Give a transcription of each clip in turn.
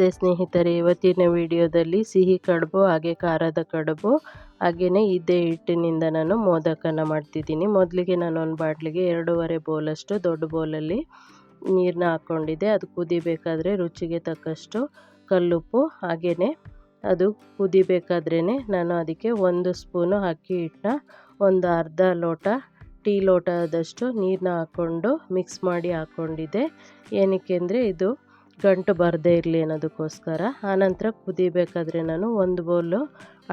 ನಮಸ್ತೆ ಸ್ನೇಹಿತರೆ, ಇವತ್ತಿನ ವಿಡಿಯೋದಲ್ಲಿ ಸಿಹಿ ಕಡುಬು, ಹಾಗೆ ಖಾರದ ಕಡುಬು ಹಾಗೆಯೇ ಇದೇ ಹಿಟ್ಟಿನಿಂದ ನಾನು ಮೋದಕನ ಮಾಡ್ತಿದ್ದೀನಿ. ಮೊದಲಿಗೆ ನಾನು ಒಂದು ಬಾಟ್ಲಿಗೆ ಎರಡೂವರೆ ಬೌಲಷ್ಟು ದೊಡ್ಡ ಬೌಲಲ್ಲಿ ನೀರನ್ನ ಹಾಕ್ಕೊಂಡಿದ್ದೆ. ಅದು ಕುದಿಬೇಕಾದ್ರೆ ರುಚಿಗೆ ತಕ್ಕಷ್ಟು ಕಲ್ಲುಪ್ಪು ಹಾಗೆಯೇ ಅದು ಕುದಿಬೇಕಾದ್ರೇ ನಾನು ಅದಕ್ಕೆ ಒಂದು ಸ್ಪೂನು ಅಕ್ಕಿ ಹಿಟ್ಟನ್ನ, ಒಂದು ಅರ್ಧ ಲೋಟ, ಟೀ ಲೋಟದಷ್ಟು ನೀರನ್ನ ಹಾಕ್ಕೊಂಡು ಮಿಕ್ಸ್ ಮಾಡಿ ಹಾಕ್ಕೊಂಡಿದ್ದೆ. ಏನಕ್ಕೆ ಅಂದರೆ ಇದು ಗಂಟು ಬರದೇ ಇರಲಿ ಅನ್ನೋದಕ್ಕೋಸ್ಕರ ಆನಂತರ ಕುದಿಬೇಕಾದ್ರೆ ನಾನು ಒಂದು ಬೌಲು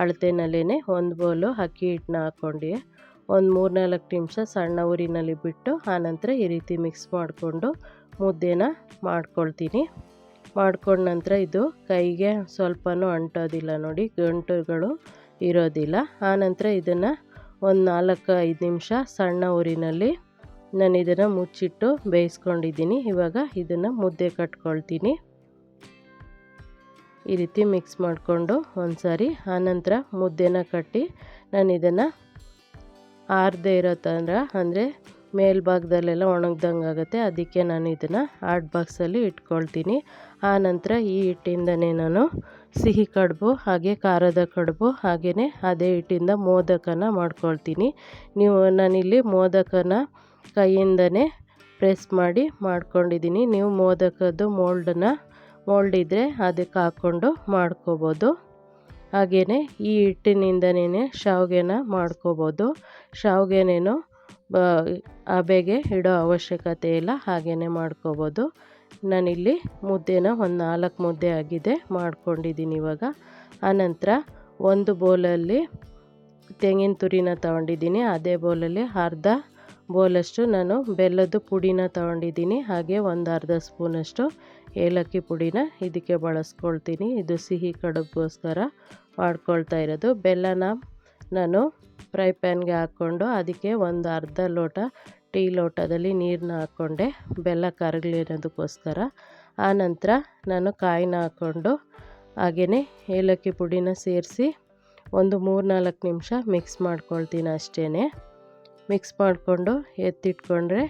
ಅಳತೆನಲ್ಲೇ ಒಂದು ಬೌಲು ಅಕ್ಕಿ ಹಿಟ್ಟನ್ನ ಹಾಕ್ಕೊಂಡು, ಒಂದು ಮೂರು ನಾಲ್ಕು ನಿಮಿಷ ಸಣ್ಣ ಊರಿನಲ್ಲಿ ಬಿಟ್ಟು ಆನಂತರ ಈ ರೀತಿ ಮಿಕ್ಸ್ ಮಾಡಿಕೊಂಡು ಮುದ್ದೆನ ಮಾಡ್ಕೊಳ್ತೀನಿ. ಮಾಡ್ಕೊಂಡ ನಂತರ ಇದು ಕೈಗೆ ಸ್ವಲ್ಪನೂ ಅಂಟೋದಿಲ್ಲ ನೋಡಿ, ಗಂಟುಗಳು ಇರೋದಿಲ್ಲ. ಆನಂತರ ಇದನ್ನು ಒಂದು ನಾಲ್ಕು ಐದು ನಿಮಿಷ ಸಣ್ಣ ಊರಿನಲ್ಲಿ ನಾನು ಇದನ್ನು ಮುಚ್ಚಿಟ್ಟು ಬೇಯಿಸ್ಕೊಂಡಿದ್ದೀನಿ. ಇವಾಗ ಇದನ್ನು ಮುದ್ದೆ ಕಟ್ಕೊಳ್ತೀನಿ. ಈ ರೀತಿ ಮಿಕ್ಸ್ ಮಾಡಿಕೊಂಡು ಒಂದು ಸಾರಿ ಆನಂತರ ಮುದ್ದೆನ ಕಟ್ಟಿ ನಾನು ಇದನ್ನು ಆರದೇ ಇರೋ ಥರ ಅಂದರೆ ಮೇಲ್ಭಾಗದಲ್ಲೆಲ್ಲ ಒಣಗ್ದಂಗೆ ಆಗುತ್ತೆ. ಅದಕ್ಕೆ ನಾನು ಇದನ್ನು ಆರ್ಟ್ ಬಾಕ್ಸಲ್ಲಿ ಇಟ್ಕೊಳ್ತೀನಿ. ಆನಂತರ ಈ ಹಿಟ್ಟಿಂದನೇ ನಾನು ಸಿಹಿ ಕಡುಬು ಹಾಗೆ ಖಾರದ ಕಡುಬು ಹಾಗೆಯೇ ಅದೇ ಹಿಟ್ಟಿಂದ ಮೋದಕನ ಮಾಡ್ಕೊಳ್ತೀನಿ. ನೀವು ನಾನಿಲ್ಲಿ ಮೋದಕನ ಕೈಯಿಂದನೇ ಪ್ರೆಸ್ ಮಾಡಿ ಮಾಡ್ಕೊಂಡಿದ್ದೀನಿ. ನೀವು ಮೋದಕದ್ದು ಮೋಲ್ಡನ್ನ, ಮೋಲ್ಡ್ ಇದ್ದರೆ ಅದಕ್ಕೆ ಹಾಕ್ಕೊಂಡು ಮಾಡ್ಕೋಬೋದು. ಹಾಗೆಯೇ ಈ ಹಿಟ್ಟಿನಿಂದನೇ ಶಾವಿಗೆನ ಮಾಡ್ಕೋಬೋದು. ಶಾವಿಗೆನೇನು ಹಬೆಗೆ ಇಡೋ ಅವಶ್ಯಕತೆ ಇಲ್ಲ ಹಾಗೆಯೇ ಮಾಡ್ಕೋಬೋದು. ನಾನಿಲ್ಲಿ ಮುದ್ದೆನ ಒಂದು ನಾಲ್ಕು ಮುದ್ದೆ ಆಗಿದೆ ಮಾಡ್ಕೊಂಡಿದ್ದೀನಿ ಇವಾಗ. ಆನಂತರ ಒಂದು ಬೌಲಲ್ಲಿ ತೆಂಗಿನ ತುರಿನ ತಗೊಂಡಿದ್ದೀನಿ. ಅದೇ ಬೌಲಲ್ಲಿ ಅರ್ಧ ಬೋಲಷ್ಟು ನಾನು ಬೆಲ್ಲದ ಪುಡಿನ ತಗೊಂಡಿದ್ದೀನಿ, ಹಾಗೆ ಒಂದು ಅರ್ಧ ಸ್ಪೂನಷ್ಟು ಏಲಕ್ಕಿ ಪುಡಿನ ಇದಕ್ಕೆ ಬಳಸ್ಕೊಳ್ತೀನಿ. ಇದು ಸಿಹಿ ಕಡುಬ್ಗೋಸ್ಕರ ಮಾಡ್ಕೊಳ್ತಾ ಇರೋದು. ಬೆಲ್ಲನ ನಾನು ಫ್ರೈ ಪ್ಯಾನ್ಗೆ ಹಾಕ್ಕೊಂಡು ಅದಕ್ಕೆ ಒಂದು ಅರ್ಧ ಲೋಟ ಟೀ ಲೋಟದಲ್ಲಿ ನೀರನ್ನ ಹಾಕ್ಕೊಂಡೆ. ಬೆಲ್ಲ ಕರಗಲಿ ಅನ್ನೋದಕ್ಕೋಸ್ಕರ ಆನಂತರ ನಾನು ಕಾಯಿನ ಹಾಕ್ಕೊಂಡು ಹಾಗೆಯೇ ಏಲಕ್ಕಿ ಪುಡಿನ ಸೇರಿಸಿ ಒಂದು ಮೂರು ನಾಲ್ಕು ನಿಮಿಷ ಮಿಕ್ಸ್ ಮಾಡ್ಕೊಳ್ತೀನಿ ಅಷ್ಟೇ ಮಿಕ್ಸ್ ಮಾಡಿಕೊಂಡು ಎತ್ತಿಟ್ಕೊಂಡ್ರೆ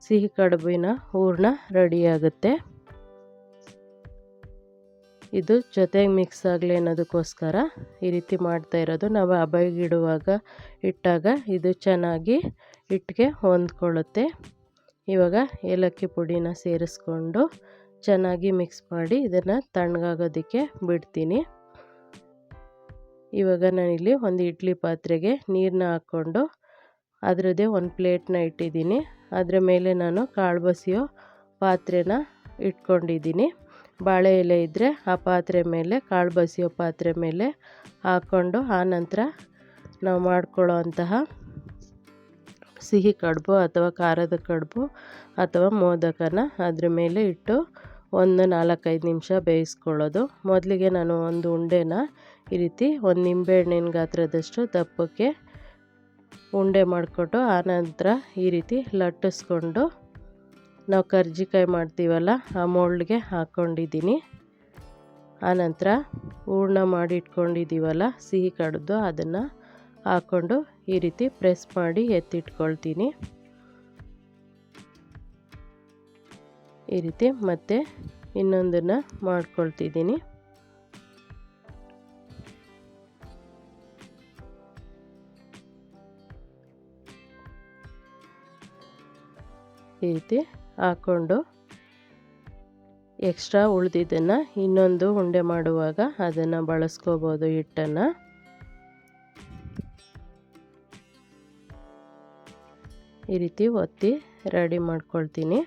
ಸಿಹಿ ಕಡುಬಿನ ಹೂರಣ ರೆಡಿಯಾಗುತ್ತೆ ಇದು ಜೊತೆಗೆ ಮಿಕ್ಸ್ ಆಗಲಿ ಅನ್ನೋದಕ್ಕೋಸ್ಕರ ಈ ರೀತಿ ಮಾಡ್ತಾ ಇರೋದು. ನಾವು ಅಬಗಿಡುವಾಗ ಇಟ್ಟಾಗ ಇದು ಚೆನ್ನಾಗಿ ಹಿಟ್ಟಿಗೆ ಹೊಂದ್ಕೊಳ್ಳುತ್ತೆ. ಇವಾಗ ಏಲಕ್ಕಿ ಪುಡಿನ ಸೇರಿಸ್ಕೊಂಡು ಚೆನ್ನಾಗಿ ಮಿಕ್ಸ್ ಮಾಡಿ ಇದನ್ನು ತಣ್ಣಗಾಗೋದಕ್ಕೆ ಬಿಡ್ತೀನಿ. ಇವಾಗ ನಾನಿಲ್ಲಿ ಒಂದು ಇಡ್ಲಿ ಪಾತ್ರೆಗೆ ನೀರನ್ನ ಹಾಕ್ಕೊಂಡು ಅದರದ್ದೇ ಒಂದು ಪ್ಲೇಟ್ನ ಇಟ್ಟಿದ್ದೀನಿ. ಅದರ ಮೇಲೆ ನಾನು ಕಾಳು ಬಸಿಯೋ ಪಾತ್ರೆನ ಇಟ್ಕೊಂಡಿದ್ದೀನಿ. ಬಾಳೆ ಎಲೆ ಇದ್ದರೆ ಆ ಪಾತ್ರೆ ಮೇಲೆ ಕಾಳು ಬಸಿಯೋ ಪಾತ್ರೆ ಮೇಲೆ ಹಾಕ್ಕೊಂಡು ಆನಂತರ ನಾವು ಮಾಡ್ಕೊಳ್ಳೋ ಅಂತಹ ಸಿಹಿ ಕಡುಬು ಅಥವಾ ಖಾರದ ಕಡುಬು ಅಥವಾ ಮೋದಕನ ಅದ್ರ ಮೇಲೆ ಇಟ್ಟು ಒಂದು ನಾಲ್ಕೈದು ನಿಮಿಷ ಬೇಯಿಸ್ಕೊಳ್ಳೋದು. ಮೊದಲಿಗೆ ನಾನು ಒಂದು ಉಂಡೆನ ಈ ರೀತಿ ಒಂದು ನಿಂಬೆಹಣ್ಣಿನ ಗಾತ್ರದಷ್ಟು ದಪ್ಪಕ್ಕೆ ಉಂಡೆ ಮಾಡಿಕೊಟ್ಟು ಆನಂತರ ಈ ರೀತಿ ಲಟ್ಟಿಸ್ಕೊಂಡು ನಾವು ಕರ್ಜಿಕಾಯಿ ಮಾಡ್ತೀವಲ್ಲ, ಆ ಮೋಲ್ಡ್ಗೆ ಹಾಕ್ಕೊಂಡಿದ್ದೀನಿ ಆನಂತರ ಹೂರ್ಣ ಮಾಡಿ ಇಟ್ಕೊಂಡಿದ್ದೀವಲ್ಲ, ಸಿಹಿ ಕಡ್ದು ಅದನ್ನು ಹಾಕ್ಕೊಂಡು ಈ ರೀತಿ ಪ್ರೆಸ್ ಮಾಡಿ ಎತ್ತಿಟ್ಕೊಳ್ತೀನಿ. ಈ ರೀತಿ ಮತ್ತೆ ಇನ್ನೊಂದನ್ನು ಮಾಡ್ಕೊಳ್ತಿದ್ದೀನಿ. ಈ ರೀತಿ ಹಾಕ್ಕೊಂಡು ಎಕ್ಸ್ಟ್ರಾ ಉಳಿದಿದ್ದನ್ನು ಇನ್ನೊಂದು ಉಂಡೆ ಮಾಡುವಾಗ ಅದನ್ನು ಬಳಸ್ಕೋಬೋದು ಹಿಟ್ಟನ್ನು. ಈ ರೀತಿ ಒತ್ತಿ ರೆಡಿ ಮಾಡ್ಕೊಳ್ತೀನಿ.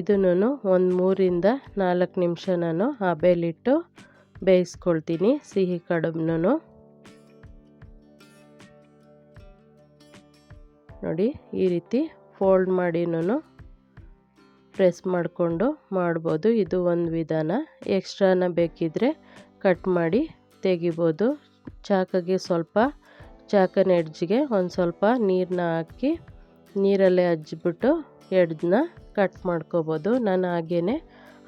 ಇದನ್ನು ಒಂದು ಮೂರಿಂದ ನಾಲ್ಕು ನಿಮಿಷ ನಾನು ಹಬೆಲಿಟ್ಟು ಬೇಯಿಸ್ಕೊಳ್ತೀನಿ ಸಿಹಿ ಕಡುಬನ್ನು. ನೋಡಿ ಈ ರೀತಿ ಫೋಲ್ಡ್ ಮಾಡಿನೂ ಪ್ರೆಸ್ ಮಾಡಿಕೊಂಡು ಮಾಡ್ಬೋದು. ಇದು ಒಂದು ವಿಧಾನ. ಎಕ್ಸ್ಟ್ರಾನ ಬೇಕಿದ್ದರೆ ಕಟ್ ಮಾಡಿ ತೆಗಿಬೋದು. ಚಾಕಗೆ ಸ್ವಲ್ಪ, ಚಾಕನ ಎಡ್ಜಿಗೆ ಒಂದು ಸ್ವಲ್ಪ ನೀರನ್ನ ಹಾಕಿ ನೀರಲ್ಲೇ ಹಚ್ಬಿಟ್ಟು ಎಡ್ಜನ್ನ ಕಟ್ ಮಾಡ್ಕೋಬೋದು. ನಾನು ಹಾಗೇ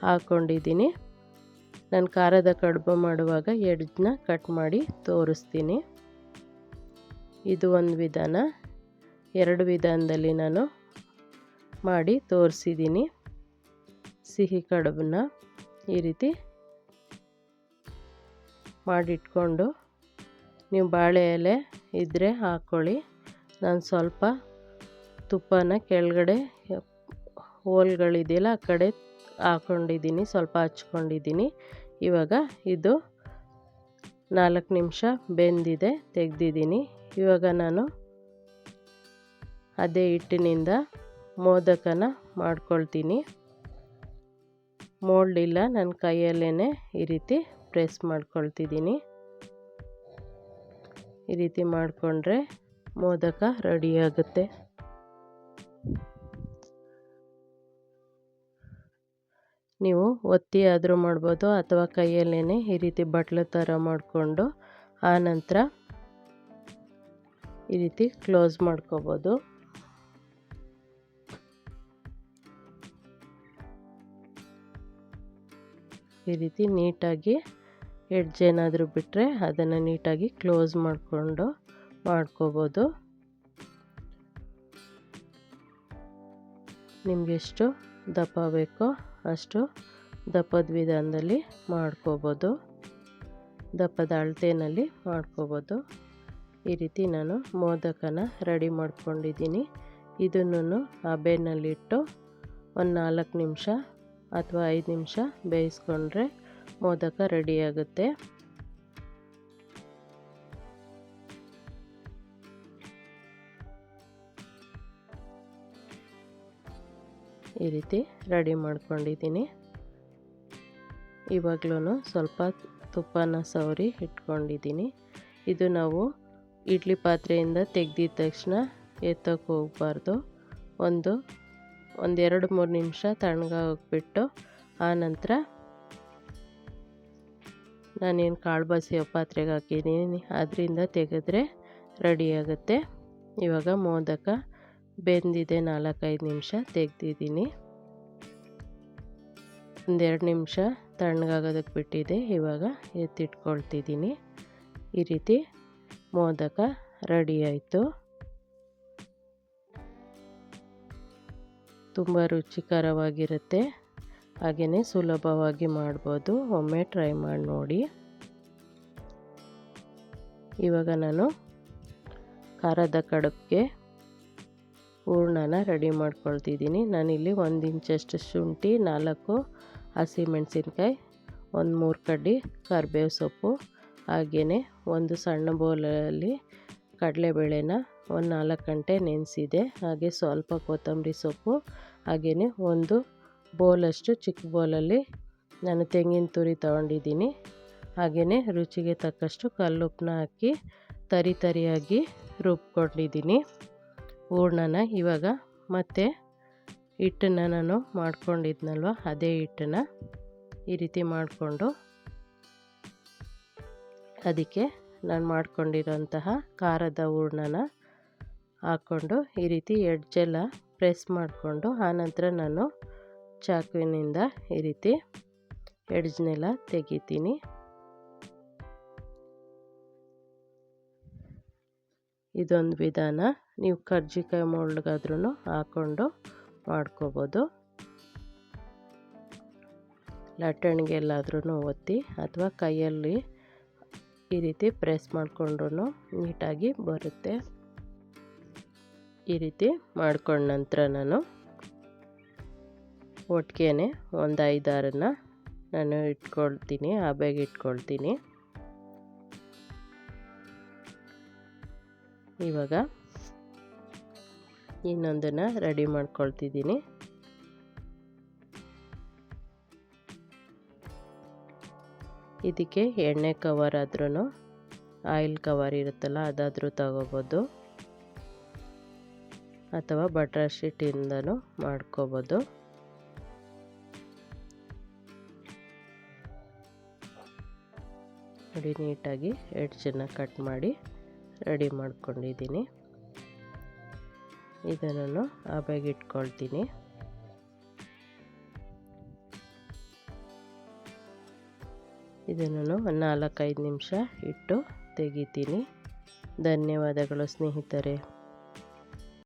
ಹಾಕ್ಕೊಂಡಿದ್ದೀನಿ ನಾನು ಖಾರದ ಕಡುಬು ಮಾಡುವಾಗ ಎಡ್ಜನ್ನ ಕಟ್ ಮಾಡಿ ತೋರಿಸ್ತೀನಿ. ಇದು ಒಂದು ವಿಧಾನ. ಎರಡು ವಿಧಾನದಲ್ಲಿ ನಾನು ಮಾಡಿ ತೋರಿಸಿದ್ದೀನಿ. ಸಿಹಿ ಕಡುಬನ್ನ ಈ ರೀತಿ ಮಾಡಿಟ್ಕೊಂಡು ನೀವು ಬಾಳೆ ಎಲೆ ಇದ್ದರೆ ಹಾಕ್ಕೊಳ್ಳಿ ನಾನು ಸ್ವಲ್ಪ ತುಪ್ಪನ ಕೆಳಗಡೆ ಹೋಲ್ಗಳಿದೆಯಲ್ಲ, ಆ ಕಡೆ ಹಾಕ್ಕೊಂಡಿದ್ದೀನಿ ಸ್ವಲ್ಪ ಹಚ್ಕೊಂಡಿದ್ದೀನಿ. ಇವಾಗ ಇದು ನಾಲ್ಕು ನಿಮಿಷ ಬೆಂದಿದೆ, ತೆಗೆದಿದ್ದೀನಿ. ಇವಾಗ ನಾನು ಅದೇ ಹಿಟ್ಟಿನಿಂದ ಮೋದಕನ ಮಾಡ್ಕೊಳ್ತೀನಿ. ಮೋಲ್ಡ್ ಇಲ್ಲ ನನ್ನ ಕೈಯಲ್ಲೇ ಈ ರೀತಿ ಪ್ರೆಸ್ ಮಾಡ್ಕೊಳ್ತಿದ್ದೀನಿ. ಈ ರೀತಿ ಮಾಡಿಕೊಂಡ್ರೆ ಮೋದಕ ರೆಡಿಯಾಗುತ್ತೆ ನೀವು ಒತ್ತಿ ಆದರೂ ಮಾಡ್ಬೋದು ಅಥವಾ ಕೈಯಲ್ಲೇ ಈ ರೀತಿ ಬಟ್ಲು ಥರ ಮಾಡಿಕೊಂಡು ಆನಂತರ ಈ ರೀತಿ ಕ್ಲೋಸ್ ಮಾಡ್ಕೋಬೋದು. ಈ ರೀತಿ ನೀಟಾಗಿ ಎಡ್ಜ್ ಏನಾದರೂ ಬಿಟ್ಟರೆ ಅದನ್ನು ನೀಟಾಗಿ ಕ್ಲೋಸ್ ಮಾಡಿಕೊಂಡು ಮಾಡ್ಕೋಬೋದು. ನಿಮಗೆಷ್ಟು ದಪ್ಪ ಬೇಕೋ ಅಷ್ಟು ದಪ್ಪದ ವಿಧಾನದಲ್ಲಿ ಮಾಡ್ಕೋಬೋದು. ದಪ್ಪದ ಅಳತೆಯಲ್ಲಿ ಮಾಡ್ಕೋಬೋದು. ಈ ರೀತಿ ನಾನು ಮೋದಕನ ರೆಡಿ ಮಾಡ್ಕೊಂಡಿದ್ದೀನಿ. ಇದನ್ನು ಹಬೆನಲ್ಲಿಟ್ಟು ಒಂದು ನಾಲ್ಕು ನಿಮಿಷ ಅಥವಾ ಐದು ನಿಮಿಷ ಬೇಯಿಸ್ಕೊಂಡ್ರೆ ಮೋದಕ ರೆಡಿಯಾಗುತ್ತೆ ಈ ರೀತಿ ರೆಡಿ ಮಾಡ್ಕೊಂಡಿದ್ದೀನಿ. ಇವಾಗಲೂ ಸ್ವಲ್ಪ ತುಪ್ಪನ ಸವರಿ ಇಟ್ಕೊಂಡಿದ್ದೀನಿ. ಇದು ನಾವು ಇಡ್ಲಿ ಪಾತ್ರೆಯಿಂದ ತೆಗೆದಿದ ತಕ್ಷಣ ಎತ್ತಕ್ಕೆ ಹೋಗಬಾರ್ದು. ಒಂದು ಒಂದೆರಡು ಮೂರು ನಿಮಿಷ ತಣ್ಣಗಾಗ್ಬಿಟ್ಟು ಆನಂತರ ನಾನೇನು ಕಾಳು ಬಸಿಯೋ ಪಾತ್ರೆಗೆ ಹಾಕಿದ್ದೀನಿ, ಅದರಿಂದ ತೆಗೆದ್ರೆ ರೆಡಿಯಾಗುತ್ತೆ ಇವಾಗ ಮೋದಕ ಬೆಂದಿದೆ ನಾಲ್ಕೈದು ನಿಮಿಷ ತೆಗ್ದಿದ್ದೀನಿ. ಒಂದೆರಡು ನಿಮಿಷ ತಣ್ಣಗಾಗೋದಕ್ಕೆ ಬಿಟ್ಟಿದೆ, ಇವಾಗ ಎತ್ತಿಟ್ಕೊಳ್ತಿದ್ದೀನಿ. ಈ ರೀತಿ ಮೋದಕ ರೆಡಿ ಆಯಿತು. ತುಂಬ ರುಚಿಕರವಾಗಿರುತ್ತೆ. ಹಾಗೆಯೇ ಸುಲಭವಾಗಿ ಮಾಡ್ಬೋದು. ಒಮ್ಮೆ ಟ್ರೈ ಮಾಡಿ ನೋಡಿ. ಇವಾಗ ನಾನು ಖಾರದ ಕಡುಬಿಗೆ ಹೂರ್ಣನ ರೆಡಿ ಮಾಡ್ಕೊಳ್ತಿದ್ದೀನಿ. ನಾನಿಲ್ಲಿ ಒಂದು ಇಂಚಷ್ಟು ಶುಂಠಿ, ನಾಲ್ಕು ಹಸಿಮೆಣಸಿನ್ಕಾಯಿ, ಒಂದು ಮೂರು ಕಡ್ಡಿ ಕರಿಬೇವು ಸೊಪ್ಪು ಹಾಗೆಯೇ ಒಂದು ಸಣ್ಣ ಬೌಲಲ್ಲಿ ಕಡಲೆಬೇಳೆನ ಒಂದು ನಾಲ್ಕು ಗಂಟೆ ನೆನೆಸಿದೆ. ಹಾಗೆ ಸ್ವಲ್ಪ ಕೊತ್ತಂಬರಿ ಸೊಪ್ಪು, ಹಾಗೆಯೇ ಒಂದು ಬೌಲಷ್ಟು ಚಿಕ್ಕ ಬೌಲಲ್ಲಿ ನಾನು ತೆಂಗಿನ ತುರಿ ತೊಗೊಂಡಿದ್ದೀನಿ. ಹಾಗೆಯೇ ರುಚಿಗೆ ತಕ್ಕಷ್ಟು ಕಲ್ಲುಪ್ಪನ್ನ ಹಾಕಿ ತರಿ ತರಿಯಾಗಿ ರುಬ್ಕೊಂಡಿದ್ದೀನಿ. ಹೂರ್ಣನ ಇವಾಗ ಮತ್ತೆ ಹಿಟ್ಟನ್ನು ನಾನು ಮಾಡ್ಕೊಂಡಿದ್ನಲ್ವ, ಅದೇ ಹಿಟ್ಟನ್ನು ಈ ರೀತಿ ಮಾಡಿಕೊಂಡು ಅದಕ್ಕೆ ನಾನು ಮಾಡ್ಕೊಂಡಿರೋಂತಹ ಖಾರದ ಹೂರ್ಣನ ಹಾಕ್ಕೊಂಡು ಈ ರೀತಿ ಎಡ್ಜೆಲ್ಲ ಪ್ರೆಸ್ ಮಾಡಿಕೊಂಡು ಆನಂತರ ನಾನು ಚಾಕುವಿನಿಂದ ಈ ರೀತಿ ಎಡ್ಜ್ನೆಲ್ಲ ತೆಗಿತೀನಿ. ಇದೊಂದು ವಿಧಾನ. ನೀವು ಕರ್ಜಿಕಾಯಿ ಮೊಳ್ಗಾದ್ರೂ ಹಾಕ್ಕೊಂಡು ಮಾಡ್ಕೋಬೋದು. ಲಟ್ಟಣಿಗೆಲ್ಲಾದ್ರೂ ಒತ್ತಿ ಅಥವಾ ಕೈಯಲ್ಲಿ ಈ ರೀತಿ ಪ್ರೆಸ್ ಮಾಡಿಕೊಂಡ್ರೂ ನೀಟಾಗಿ ಬರುತ್ತೆ. ಈ ರೀತಿ ಮಾಡ್ಕೊಂಡ ನಂತರ ನಾನು ಒಟ್ಟಿಗೆ ಒಂದು ಐದಾರನ್ನು ನಾನು ಇಟ್ಕೊಳ್ತೀನಿ ಹಬೆಗೆ ಇಟ್ಕೊಳ್ತೀನಿ. ಇವಾಗ ಇನ್ನೊಂದನ್ನು ರೆಡಿ ಮಾಡ್ಕೊಳ್ತಿದ್ದೀನಿ. ಇದಕ್ಕೆ ಎಣ್ಣೆ ಕವರ್ ಆದ್ರೂ ಆಯಿಲ್ ಕವರ್ ಇರುತ್ತಲ್ಲ, ಅದಾದರೂ ತಗೋಬೋದು. ಅಥವಾ ಬಟರ್ ಶೀಟಿಂದನೂ ಮಾಡ್ಕೋಬೋದು. ನೋಡಿ, ನೀಟಾಗಿ ಎಡ್ಜನ್ನು ಕಟ್ ಮಾಡಿ ರೆಡಿ ಮಾಡ್ಕೊಂಡಿದ್ದೀನಿ. ಇದನ್ನು ಆಬೆಗೆ ಇಟ್ಕೊಳ್ತೀನಿ. ಇದನ್ನು ನಾಲ್ಕೈದು ನಿಮಿಷ ಇಟ್ಟು ತೆಗಿತೀನಿ. ಧನ್ಯವಾದಗಳು ಸ್ನೇಹಿತರೆ.